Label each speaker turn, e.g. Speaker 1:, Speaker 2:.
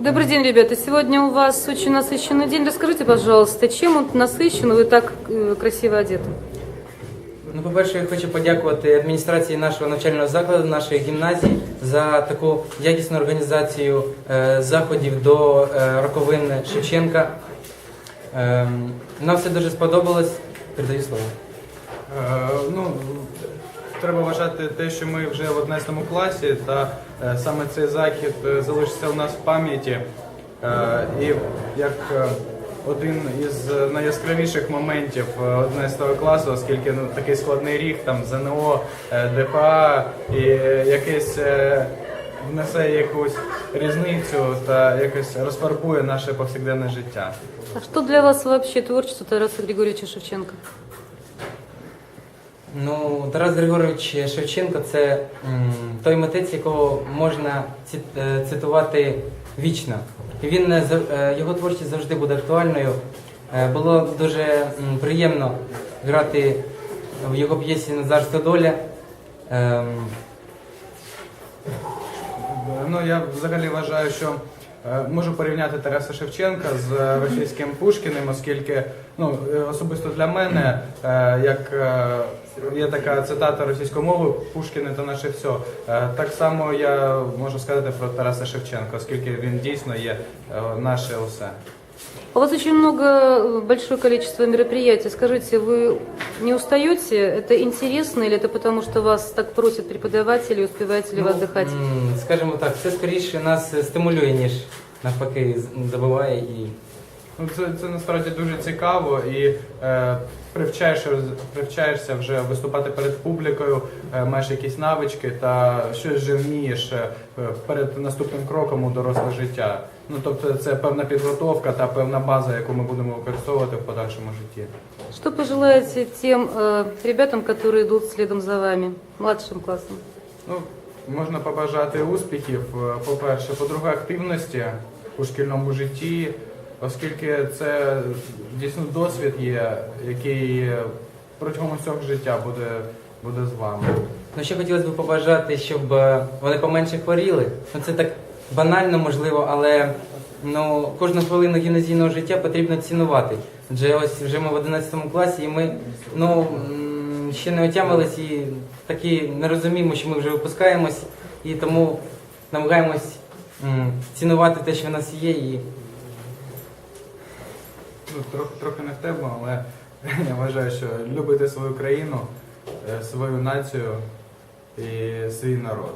Speaker 1: Добрый день, ребята. Сегодня у вас очень насыщенный день. Расскажите, пожалуйста, чем он насыщен, вы так э, красиво одеты?
Speaker 2: Ну, по-перше, я хочу подякувати адміністрації нашого навчального закладу, нашої гімназії за таку якісну організацію е, заходів до е, роковин Шевченка. Е, нам все дуже сподобалось. Передаю слово.
Speaker 3: Е, Ну, треба вважати те, що ми вже в 11 класі, та е, саме цей захід е, залишиться у нас в пам'яті. Е, І як один із найяскравіших моментів е, 11 класу, оскільки ну, такий складний рік, там ЗНО, ДПА і е, якесь внесе якусь різницю та якось розфарбує наше повсякденне життя.
Speaker 1: А что для вас вообще творчество Тараса Григорьевича Шевченко?
Speaker 2: Ну, Тарас Григорович Шевченко це той митець, якого можна е, цитувати вічно. Він е, е, його творчість завжди буде актуальною. Було дуже приємно грати в його п'єсі Назарська доля. Ем,
Speaker 3: Ну я взагалі вважаю, що можу порівняти Тараса Шевченка з російським Пушкіним, оскільки ну е, особисто для мене, е, як е, є така цитата російською мовою Пушкіне та наше все. Е, Так само я можу сказати про Тараса Шевченка, оскільки він дійсно є е, наше усе.
Speaker 1: У вас очень много, э, большое количество мероприятий. Скажите, вы не устаете? Это интересно или это потому, что вас так просят преподаватели, успеваете ли вы отдыхать?
Speaker 2: м, Скажімо так, це скоріше нас стимулює, ніж навпаки з- забиває і
Speaker 3: Ну, це, це насправді дуже цікаво і е, привчаєшся, привчаєшся вже виступати перед публікою, е, маєш якісь навички та щось вже вмієш е, перед наступним кроком у доросле життя. Ну тобто це певна підготовка та певна база, яку ми будемо використовувати в подальшому житті.
Speaker 1: Что пожелаете тем э, ребятам, которые идут следом за вами, младшим классом?
Speaker 3: Ну, можна побажати успіхів, е, по-перше, по-друге, активності у шкільному житті, оскільки це дійсно досвід є, який протягом усього життя буде, буде з вами.
Speaker 2: Ну, ще хотілося б побажати, щоб е, вони поменше хворіли. Ну, це так банально, можливо, але ну, кожну хвилину гімназійного життя потрібно цінувати. Адже ось вже ми в 11 класі, і ми ну, ще не отямились і такі не розуміємо, що ми вже випускаємось, і тому намагаємось цінувати те, що в нас є. І
Speaker 3: Ну, трохи, трохи не в тему, але я вважаю, що любити свою країну, е, свою націю і свій народ.